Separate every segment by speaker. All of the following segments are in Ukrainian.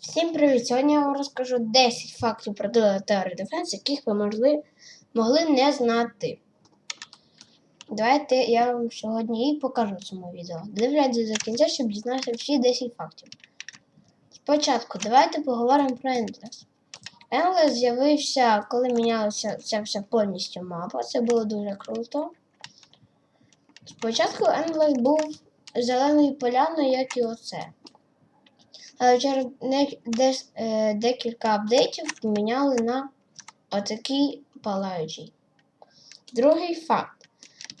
Speaker 1: Всім привіт! Сьогодні я вам розкажу 10 фактів про теорію Defense, яких ви могли, могли не знати. Давайте я вам сьогодні і покажу цьому відео. Дивляйтесь до кінця, щоб дізнатися всі 10 фактів. Спочатку давайте поговоримо про Endless. Endless з'явився, коли мінялася ця вся повністю мапа. Це було дуже круто. Спочатку Endless був зеленою поляною, як і оце. Але через е, декілька апдейтів поміняли на отакий палаючий. Другий факт.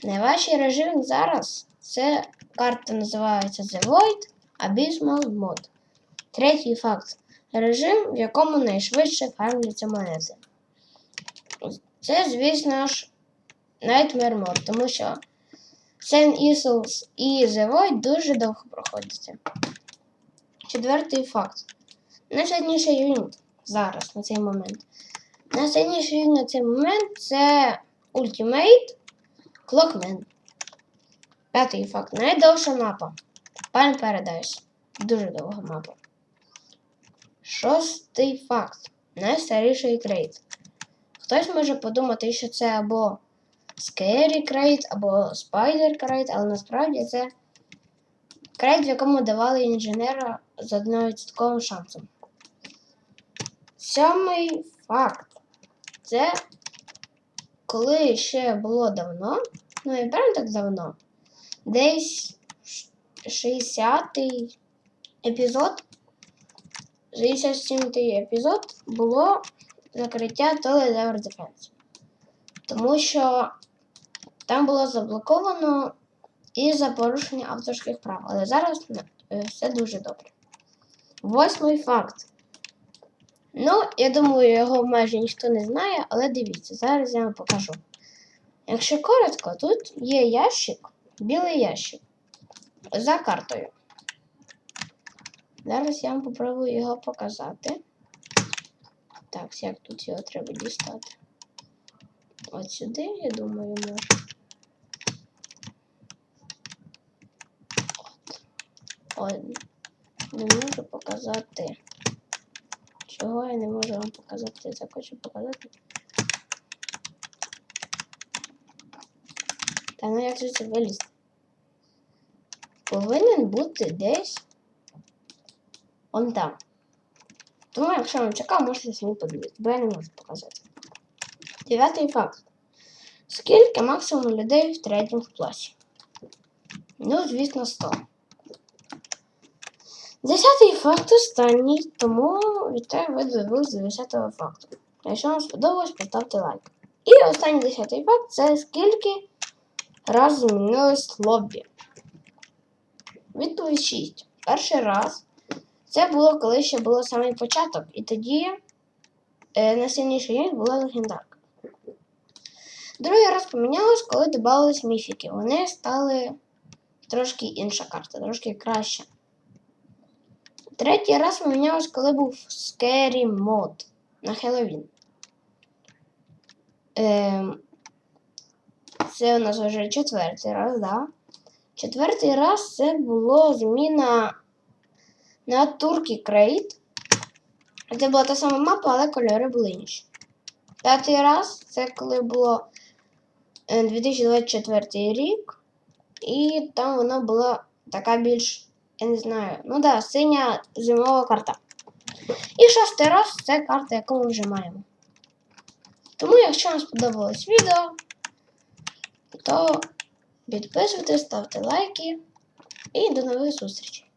Speaker 1: Найважчий режим зараз це карта називається The Void Abysmal Mod. Третій факт. Режим, в якому найшвидше фармляться монети. Це, звісно ж, Nightmare Mod, тому що Saint Isles і The Void дуже довго проходяться. Четвертий факт. Найсильніший юніт зараз на цей момент. Найсильніший юніт на цей момент це Ultimate Clockman. П'ятий факт. Найдовша мапа. Palm Paradise. Дуже довга мапа. Шостий факт. Найстаріший крейт. Хтось може подумати, що це або Scary Crate, або Spider Crate, але насправді це крейт, в якому давали інженера з 1% шансом. Сьомий факт. Це коли ще було давно, ну і прям так давно, десь 60-й епізод, 67-й епізод було закриття Tower Defense. Тому що там було заблоковано і за порушення авторських прав. Але зараз е, все дуже добре. Восьмий факт. Ну, я думаю, його майже ніхто не знає, але дивіться, зараз я вам покажу. Якщо коротко, тут є ящик, білий ящик за картою. Зараз я вам попробую його показати. Так, як тут його треба дістати? От сюди, я думаю, можна. Ой, не можу показати. Чого я не можу вам показати? Я так хочу показати. Та ну як же це вилізти? Повинен бути десь он там. Тому, якщо вам цікаво, можете самі подивитися, бо я не можу показати. Дев'ятий факт. Скільки максимум людей в третьому класі? Ну, звісно, 100. Десятий факт останній, тому вітаю ви дивились до десятого факту. Якщо вам сподобалось, поставте лайк. І останній десятий факт це скільки раз змінилось лобі. Відповідь 6. Перший раз це було коли ще було самий початок, і тоді е, найсильніший юніт була легендарка. Другий раз помінялось, коли додавались міфіки. Вони стали трошки інша карта, трошки краща. Третій раз помінялось, коли був Scary Mod на Хеллоуін. Ем, це у нас вже четвертий раз, да? Четвертий раз це було зміна на Turkey Crate. Це була та сама мапа, але кольори були інші. П'ятий раз це коли було е, 2024 рік, і там вона була така більш, я не знаю, ну да, синя зимова карта. І шостий раз це карта, яку ми вже маємо. Тому, якщо вам сподобалось відео, то підписуйтесь, ставте лайки і до нових зустрічей.